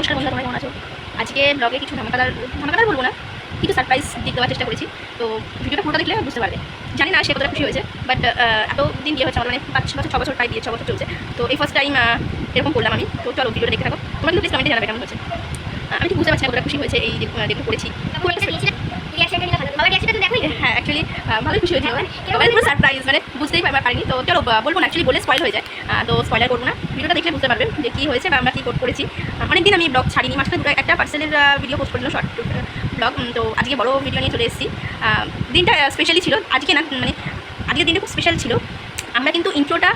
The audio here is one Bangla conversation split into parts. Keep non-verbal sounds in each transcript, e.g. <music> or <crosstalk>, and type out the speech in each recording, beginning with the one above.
নমস্কার বন্ধুরা তোমরা কেমন আছো? আজকে ব্লগে কিছু ধামাকাদার ধামাকাদার বলব না, কিছু সারপ্রাইজ দিতে দেওয়ার চেষ্টা করেছি। তো ভিডিওটা পুরোটা দেখলে বুঝতে পারবে। জানি না সে কতটা খুশি হয়েছে বাট এত দিন বিয়ে হয়েছে, আমার মানে পাঁচ বছর, ছ বছর, প্রায় বিয়ে, ছ বছর চলছে। তো এই ফার্স্ট টাইম এরকম করলাম আমি। তো চলো ভিডিওটা দেখতে থাকো। তোমরা কিন্তু প্লিজ কমেন্টে জানাবে কেমন হচ্ছে। আমি ঠিক বুঝতে পারছি না কতটা খুশি হয়েছে এই দেখতে করেছি ভালোই খুশি হয়েছিল মানে পুরো সারপ্রাইজ মানে বুঝতেই পার- পারিনি। তো চলো বলব না অ্যাকচুয়ালি বলে স্পয়েল হয়ে যায়। তো স্পয়লার করব না। ভিডিওটা দেখলে বুঝতে পারবেন যে কী হয়েছে বা আমরা কী করেছি। অনেকদিন আমি ব্লগ ছাড়িনি। মাঝখানে একটা পার্সেলের ভিডিও পোস্ট করলাম শর্ট ব্লগ তো আজকে বড় ভিডিও নিয়ে চলে এসেছি। দিনটা স্পেশালি ছিল। আজকে না মানে আজকের দিনটা খুব স্পেশাল ছিল। আমরা কিন্তু ইন্ট্রোটা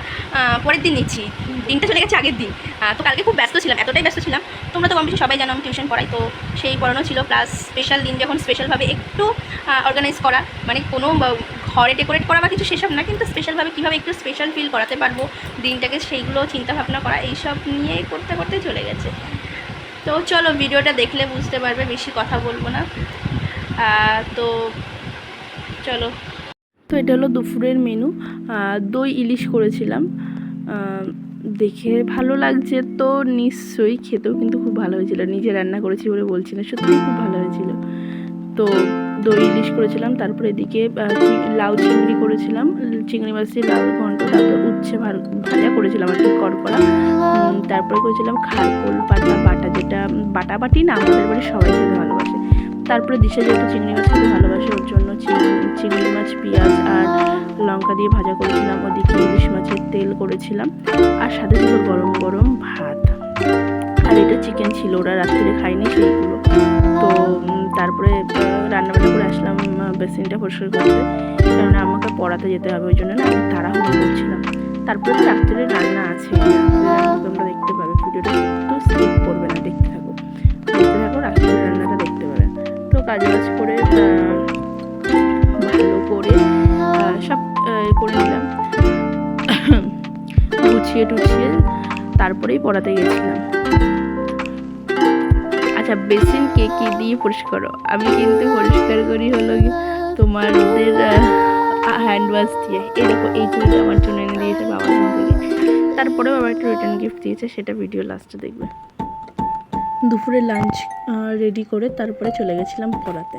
পরের দিন নিচ্ছি। দিনটা চলে গেছে আগের দিন। তো কালকে খুব ব্যস্ত ছিলাম, এতটাই ব্যস্ত ছিলাম। তোমরা তো কম সবাই জানো আমি টিউশন পড়াই, তো সেই পড়ানো ছিল। প্লাস স্পেশাল দিন যখন স্পেশালভাবে একটু অর্গানাইজ করা মানে কোনো ঘরে ডেকোরেট করা বা কিছু সেসব না, কিন্তু স্পেশালভাবে কীভাবে একটু স্পেশাল ফিল করাতে পারব, দিনটাকে সেইগুলো চিন্তা ভাবনা করা, এইসব নিয়ে করতে করতে চলে গেছে। তো চলো ভিডিওটা দেখলে বুঝতে পারবে, বেশি কথা বলব না। তো চলো। তো এটা হলো দুপুরের মেনু। দই ইলিশ করেছিলাম। দেখে ভালো লাগছে তো নিশ্চয়ই খেতেও কিন্তু খুব ভালো হয়েছিল। নিজে রান্না করেছি বলে বলছি না, সত্যিই খুব ভালো হয়েছিল। তো দই ইলিশ করেছিলাম, তারপরে এদিকে লাউ চিংড়ি করেছিলাম। চিংড়ি মাছ দিয়ে লাউ ঘন্ট, তারপরে উচ্ছে ভালো ভাজা করেছিলাম আর কি করকরা তারপরে করেছিলাম খারকোল পাতা বাটা, যেটা বাটা বাটি না, আমাদের বাড়ি সবাই খেতে ভালোবাসে। তারপরে দিশা যেহেতু চিংড়ি মাছ খেতে ভালোবাসে, ওর জন্য চিংড়ি চিংড়ি মাছ, পেঁয়াজ আর লঙ্কা দিয়ে ভাজা করেছিলাম। ওদিকে ইলিশ মাছের তেল করেছিলাম। আর সাথে ছিল গরম গরম ভাত। আর এটা চিকেন ছিল, ওরা রাত্রে খায়নি সেইগুলো। তো তারপরে রান্নাবান্না করে আসলাম বেসিনটা পরিষ্কার করতে। কারণ আমাকে পড়াতে যেতে হবে, ওই জন্য না আমি তাড়াহুড়ো করছিলাম। তারপরে তো রাত্রে রান্না আছে। তোমরা দেখতে পাবে ভিডিওটা। একটু স্কিপ করবে না, দেখতে থাকো। দেখতে থাকো, রাত্রে কাজ বাজ করে ভালো করে সব করে নিলাম। <coughs> গুছিয়ে টুছিয়ে তারপরেই পড়াতে গেছিলাম। আচ্ছা বেসিন কে কি দিয়ে পরিষ্কার করো? আমি কিন্তু পরিষ্কার করি হলো তোমাদের হ্যান্ড ওয়াশ দিয়ে। দেখো এই চুড়িটা আমার জন্য এনে দিয়েছে বাবার থেকে। তারপরেও আবার একটা রিটার্ন গিফট দিয়েছে, সেটা ভিডিও লাস্টে দেখবে। দুপুরে লাঞ্চ রেডি করে তারপরে চলে গেছিলাম পড়াতে।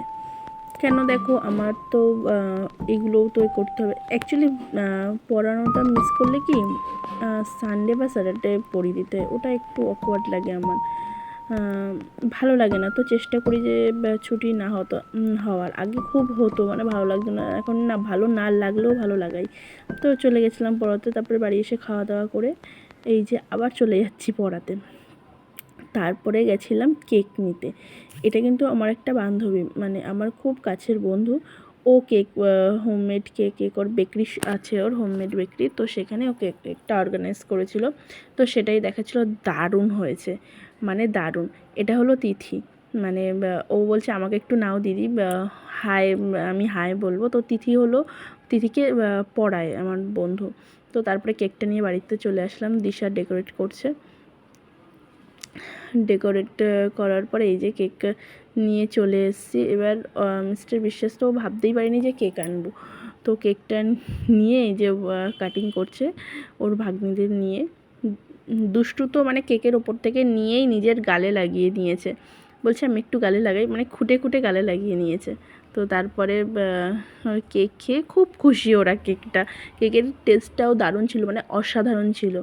কেন দেখো, আমার তো এগুলোও তো করতে হবে। অ্যাকচুয়ালি পড়ানোটা মিস করলে কি সানডে বা স্যাটারডে পড়িয়ে দিতে। ওটা একটু অকওয়ার্ড লাগে আমার। ভালো লাগে না। তো চেষ্টা করি যে ছুটি না হতো হওয়ার। আগে খুব হতো মানে ভালো লাগতো না। এখন না, ভালো না লাগলেও ভালো লাগাই। তো চলে গেছিলাম পড়াতে, তারপরে বাড়ি এসে খাওয়া দাওয়া করে, এই যে আবার চলে যাচ্ছি পড়াতে। তারপরে গেছিলাম কেক নিতে। এটা কিন্তু আমার একটা বান্ধবী মানে আমার খুব কাছের বন্ধু। ও কেক হোমমেড কেক কেক ওর বেকরি আছে ওর হোমমেড বেকরি তো সেখানে ও কেক, কেকটা অর্গানাইজ করেছিল। তো সেটাই দেখাচ্ছিল, দারুণ হয়েছে। মানে দারুণ। এটা হলো তিথি। মানে ও বলছে, আমাকে একটু নাও দিদি। হাই, আমি হাই বলব। তো তিথি হলো, তিথিকে পড়ায় আমার বন্ধু। তো তারপরে কেকটা নিয়ে বাড়িতে চলে আসলাম। দিশা ডেকোরেট করছে। ডেকোরেট করার পরে এই যে কেক নিয়ে চলে এসেছি। এবার মিস্টার বিশ্বাস তো ভাবতেই পারিনি যে কেক আনব। তো কেকটা নিয়ে এই যে কাটিং করছে ওর ভাগ্নিদের নিয়ে। দুষ্টু তো মানে কেকের ওপর থেকে নিয়েই নিজের গালে লাগিয়ে নিয়েছে বলছে আমি একটু গালে লাগাই মানে খুঁটে খুঁটে গালে লাগিয়ে নিয়েছে। তো তারপরে কেক খেয়ে খুব খুশি ওরা কেকটা। কেকের টেস্টটাও দারুণ ছিল মানে অসাধারণ ছিল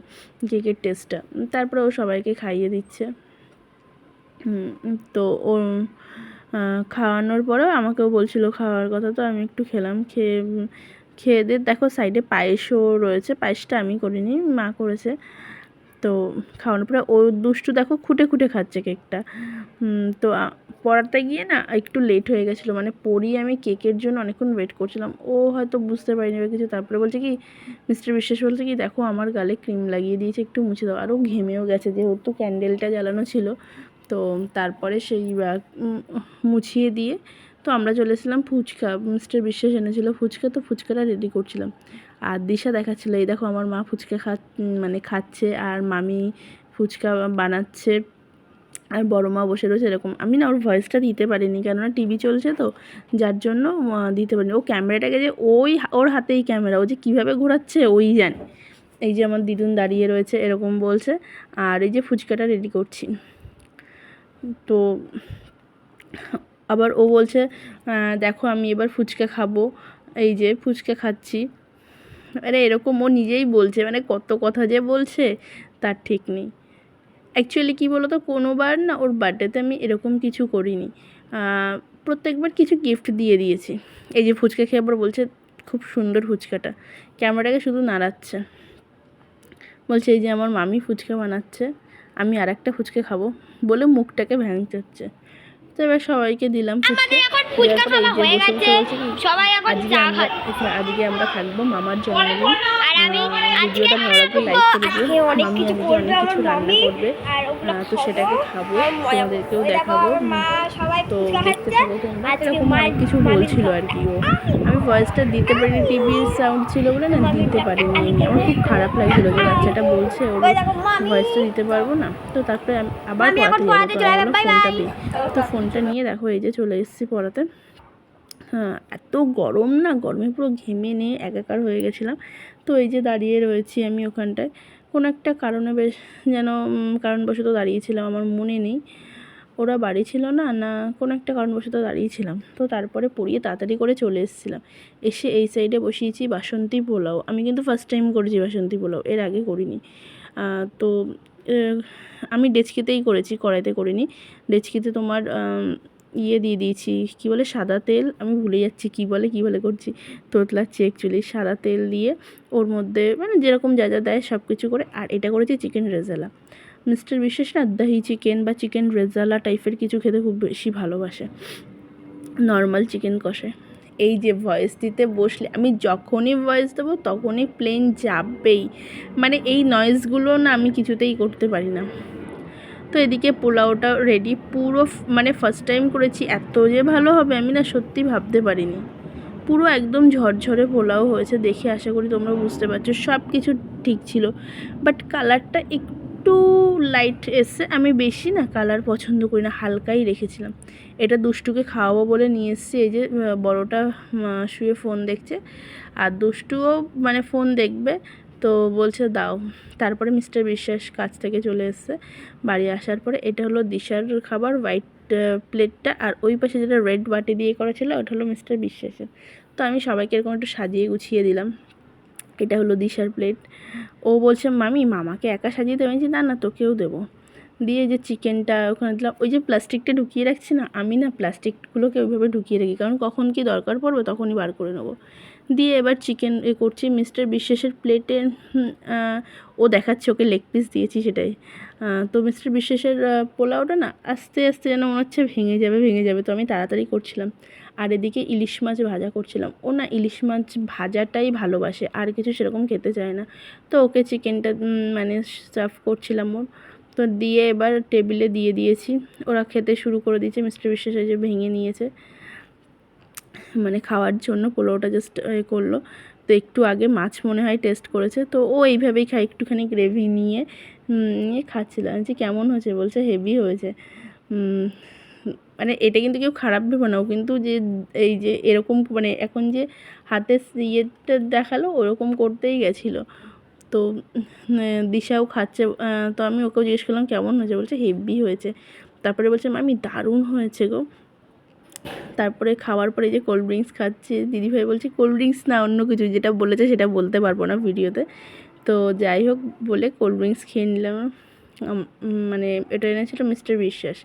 কেকের টেস্টটা। তারপরে ও সবাইকে খাইয়ে দিচ্ছে। তো ও খাওয়ানোর পরেও আমাকেও বলছিল খাওয়ার কথা, তো আমি একটু খেলাম। খেয়ে খেয়ে দিয়ে দেখো সাইডে পায়েসও রয়েছে, পায়েসটা আমি করিনি, মা করেছে। তো খাওয়ানোর পরে ও দুষ্টু দেখো খুঁটে খুঁটে খাচ্ছে কেকটা। তো পড়াতে গিয়ে না একটু লেট হয়ে গেছিল মানে পড়িয়ে আমি কেকের জন্য অনেকক্ষণ ওয়েট করছিলাম। ও হয়তো বুঝতে পারিনি বা কিছু, তারপরে বলছে কি মিস্টার বিশ্বাস বলছে কি, দেখো আমার গালে ক্রিম লাগিয়ে দিয়েছে, একটু মুছে দাও। আরও ঘেমেও গেছে, যেহেতু ক্যান্ডেলটা জ্বালানো ছিল। তো তারপরে সেই মুছিয়ে দিয়ে তো আমরা চলে এসেছিলাম ফুচকা। মিস্টার বিশ্বাস এনেছিলো ফুচকা, তো ফুচকাটা রেডি করছিলাম। আর দিশা দেখাচ্ছিল, এই দেখো আমার মা ফুচকা খা মানে খাচ্ছে আর মামি ফুচকা বানাচ্ছে আর বড় মা বসে রয়েছে, এরকম। আমি না ওর ভয়েসটা দিতে পারিনি, কেননা টিভি চলছে তো, যার জন্য দিতে পারিনি। ও ক্যামেরাটাকে যে ওই ওর হাতেই ক্যামেরা, ও যে কীভাবে ঘোরাচ্ছে ওই জানে। এই যে আমার দিদুন দাঁড়িয়ে রয়েছে, এরকম বলছে। আর এই যে ফুচকাটা রেডি করছি। তো আবার ও বলছে দেখো আমি এবার ফুচকা খাব। এই যে ফুচকা খাচ্ছি। আরে এরকম ও নিজেই বলছে মানে কত কথা যে বলছে, তার ঠিক নেই। অ্যাকচুয়ালি কী বলো তো কোনোবার না ওর বার্থডেতে আমি এরকম কিছু করিনি। প্রত্যেকবার কিছু গিফট দিয়ে দিয়েছি। এই যে ফুচকা খেয়ে আবার বলছে, খুব সুন্দর ফুচকাটা। ক্যামেরাটাকে শুধু নাড়াচ্ছে। বলছে, এই যে আমার মামি ফুচকা বানাচ্ছে, আমি আর একটা ফুচকা খাব। বলে মুখটাকে ভ্যাংচাচ্ছে তো এবার সবাইকে দিলাম হয়ে আজকে আমরা থাকব মামার জন্মদিন। ভিডিওটা ভালো লাগবে লাইক করে দিও। অনেক মামি কিছু অনেক কিছু রান্না করবে। তো সেটাকে খাব তোমাদেরকেও দেখাবো। মা তো দেখতে থাকো তোমরা। এরকম অনেক কিছু বলছিল আর কি ও। আমি ভয়েসটা দিতে পারিনি টিভির সাউন্ড ছিল বলে না দিতে পারিনি। আমি আমার খুব খারাপ লাগছিল যে বাচ্চাটা বলছে ওর ভয়েসটা দিতে পারব না। তো তারপরে আবার পড়াতে যাব। ফোনটা দিই। তো ফোনটা নিয়ে দেখো এই যে চলে এসেছি পড়াতে। হ্যাঁ এত গরম না? গরমে পুরো ঘেমে নিয়ে একাকার হয়ে গেছিলাম। তো এই যে দাঁড়িয়ে রয়েছি আমি ওখানটায়। কোনো একটা কারণে বেশ যেন কারণবশত দাঁড়িয়েছিলাম, আমার মনে নেই। ওরা বাড়ি ছিল না না কোনো একটা কারণবশত দাঁড়িয়েছিলাম। তো তারপরে পড়িয়ে তাড়াতাড়ি করে চলে এসেছিলাম। এসে এই সাইডে বসিয়েছি বাসন্তী পোলাও। আমি কিন্তু ফার্স্ট টাইম করেছি বাসন্তী পোলাও, এর আগে করিনি। তো আমি ডেচকিতেই করেছি, কড়াইতে করিনি। ডেচকিতে তোমার ইয়ে দিয়ে দিয়েছি। কী বলে? সাদা তেল। আমি ভুলে যাচ্ছি কী বলে কী বলে করছি। তোতলাচ্ছি অ্যাকচুয়ালি সাদা তেল দিয়ে ওর মধ্যে মানে যেরকম যা যা দেয় সব কিছু করে। আর এটা করেছি চিকেন রেজালা মিস্টার বিশেষ না দহি চিকেন বা চিকেন রেজালা টাইপের কিছু খেতে খুব বেশি ভালোবাসে। নর্মাল চিকেন কষে। এই যে ভয়েস দিতে বসলে, আমি যখনই ভয়েস দেবো তখনই প্লেন যাবেই। মানে এই নয়েজগুলো না আমি কিছুতেই করতে পারি না। তো এদিকে পোলাওটা রেডি পুরো মানে ফার্স্ট টাইম করেছি, এত যে ভালো হবে আমি না সত্যি ভাবতে পারিনি। পুরো একদম ঝরঝরে পোলাও হয়েছে দেখে আশা করি তোমরা বুঝতে পারছ সব কিছু ঠিক ছিল। বাট কালারটা একটু লাইট এসছে, আমি বেশি না কালার পছন্দ করি না, হালকাই রেখেছিলাম। এটা দুষ্টুকে খাওয়াবো বলে নিয়ে এসেছি, এই যে বড়োটা শুয়ে ফোন দেখছে। আর দুষ্টুও মানে ফোন দেখবে তো বলছে দাও। তারপরে মিস্টার বিশ্বাস কাছ থেকে চলে এসছে বাড়ি আসার পরে। এটা হলো দিশার খাবার হোয়াইট প্লেটটা। আর ওই পাশে যেটা রেড বাটি দিয়ে করা ছিল ওটা হলো মিস্টার বিশ্বাসের। তো আমি সবাইকে এরকম একটু সাজিয়ে গুছিয়ে দিলাম। এটা হলো দিশার প্লেট। ও বলছে মামি মামাকে একা সাজিয়ে দেবে? বলছি, না না তোকেও দেবো। দিয়ে যে চিকেনটা ওখানে দিলাম। ওই যে প্লাস্টিকটা ঢুকিয়ে রাখছি না আমি না প্লাস্টিকগুলোকে ওইভাবে ঢুকিয়ে রাখি। কারণ কখন কি দরকার পড়বে তখনই বার করে নেব। দিয়ে এবার চিকেন এ করছি। মিস্টার বিশ্বাসের প্লেটে ও দেখাচ্ছে, ওকে লেগ পিস দিয়েছি সেটাই। তো মিস্টার বিশ্বাসের পোলাওটা না আস্তে আস্তে যেন মনে হচ্ছে ভেঙে যাবে ভেঙে যাবে। তো আমি তাড়াতাড়ি করছিলাম। আর এদিকে ইলিশ মাছ ভাজা করছিলাম। ও না ইলিশ মাছ ভাজাটাই ভালোবাসে, আর কিছু সেরকম খেতে চায় না। তো ওকে চিকেনটা মানে সার্ভ করছিলাম ওর। তো দিয়ে এবার টেবিলে দিয়ে দিয়েছি। ওরা খেতে শুরু করে দিয়েছে। মিস্টার বিশ্বাস এই যে ভেঙে নিয়েছে। মানে খাওয়ার জন্য পোলাওটা জাস্ট করল। তো একটু আগে মাছ মনে হয় টেস্ট করেছে, তো ও এইভাবেই খায়, একটুখানি গ্রেভি নিয়ে নিয়ে খাচ্ছিলাম। যে কেমন হয়েছে? বলছে হেভি হয়েছে। মানে এটা কিন্তু কেউ খারাপ ভেবো ও কিন্তু যে, এই যে এরকম মানে এখন যে হাতে ইয়েটা দেখাল, ওরকম করতেই গেছিল। তো দিশাও খাচ্ছে। তো আমি ওকেও জিজ্ঞেস করলাম, কেমন হয়েছে? বলছে হেভি হয়েছে। তারপরে বলছে, মামি, দারুণ হয়েছে গো। তারপরে খাওয়ার পরে যে কোল্ড ড্রিঙ্কস খাচ্ছে, দিদিভাই বলছি কোল্ড ড্রিঙ্কস না, অন্য কিছু, যেটা বলেছে সেটা বলতে পারব না ভিডিওতে। তো যাই হোক, বলে কোল্ড ড্রিঙ্কস খেয়ে নিলাম। মানে এটা এনেছিল মিস্টার বিশ্বাস।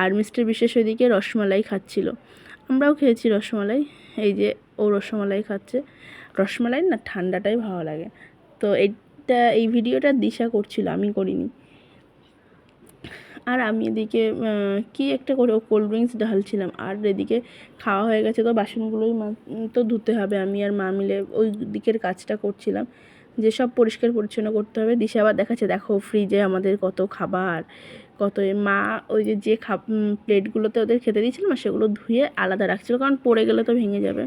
আর মিস্টার বিশ্বাস ওইদিকে রসমালাই খাচ্ছিল। আমরাও খেয়েছি রসমালাই। এই যে ও রসমালাই খাচ্ছে। রসমালাই না ঠান্ডাটাই ভালো লাগে। তো এইটা, এই ভিডিওটা দিশা করছিল, আমি করিনি। আর আমি এদিকে কি একটা করে কোল্ড ড্রিঙ্কস ঢালছিলাম। আর এদিকে খাওয়া হয়ে গেছে তো বাসনগুলোই তো ধুতে হবে। আমি আর মা মিলে ওই দিকের কাজটা করছিলাম। যে সব পরিষ্কার পরিচ্ছন্ন করতে হবে। দিশা আবার দেখাচ্ছে, দেখো ফ্রিজে আমাদের কত খাবার, কত মা ওই যে যে খাব প্লেটগুলোতে ওদের খেতে দিয়েছিলাম সেগুলো ধুয়ে আলাদা রাখছিল। কারণ পড়ে গেলে তো ভেঙে যাবে।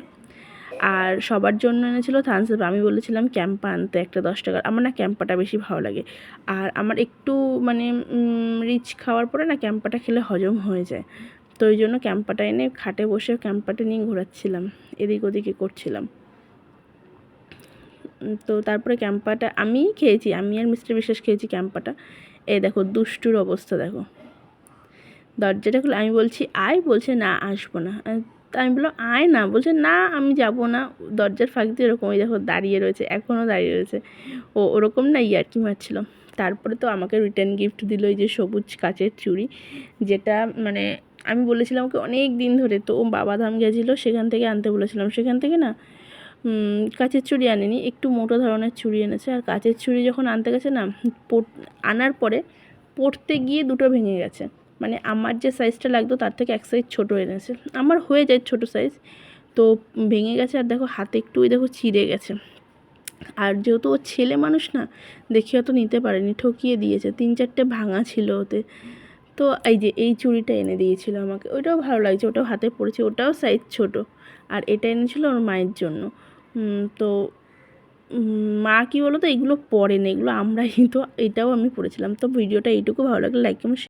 আর সবার জন্য এনেছিল থামস আপ আমি বলেছিলাম, ক্যাম্পা আনতে একটা দশ টাকার আমার না ক্যাম্পাটা বেশি ভালো লাগে। আর আমার একটু মানে রিচ খাওয়ার পরে না ক্যাম্পাটা খেলে হজম হয়ে যায়। তো ওই জন্য ক্যাম্পাটা এনে খাটে বসে ক্যাম্পাটা নিয়ে ঘোরাচ্ছিলাম। এদিক ওদিকে করছিলাম। তো তারপরে ক্যাম্পাটা আমিই খেয়েছি, আমি আর মিস্টার বিশ্বাস খেয়েছি ক্যাম্পাটা। এই দেখো, দুষ্টুর অবস্থা দেখো। দরজাটা খুলে আমি বলছি, আয়, বলছে, না, আসব না। তা আমি বললাম, আয় না। বলছে, না, আমি যাব না। দরজার ফাঁক দিয়ে এরকম ওই দেখো দাঁড়িয়ে রয়েছে, এখনও দাঁড়িয়ে রয়েছে। ও ওরকম না ইয়ার্কি মারছিল। তারপরে তো আমাকে রিটার্ন গিফট দিল এই যে সবুজ কাচের চুড়ি, যেটা মানে আমি বলেছিলাম ওকে অনেক দিন ধরে। তো ও বাবাধাম গেছিল, সেখান থেকে আনতে বলেছিলাম। সেখান থেকে না কাচের চুড়ি আনেনি, একটু মোটো ধরনের চুড়ি এনেছে। আর কাচের চুড়ি যখন আনতে গেছে না আনার পরে পড়তে গিয়ে দুটো ভেঙে গেছে। মানে আমার যে সাইজটা লাগতো তার থেকে এক সাইজ ছোটো এনেছে আমার হয়ে যায় ছোটো সাইজ তো ভেঙে গেছে আর দেখো হাতে একটু দেখো চিড়ে গেছে। আর যেহেতু ও ছেলে মানুষ না, দেখে অত নিতে পারেনি, ঠকিয়ে দিয়েছে। তিন চারটে ভাঙা ছিল ওতে। তো এই যে এই চুড়িটা এনে দিয়েছিল আমাকে। ওটাও ভালো লাগছে, ওটাও হাতে পড়েছে, ওটাও সাইজ ছোট। আর এটা এনেছিল ওর মায়ের জন্য। তো মা কী বলো তো এগুলো পরে না এগুলো আমরাই, তো এটাও আমি পড়েছিলাম তো ভিডিওটা এইটুকু, ভালো লাগলে লাইক কমেন্ট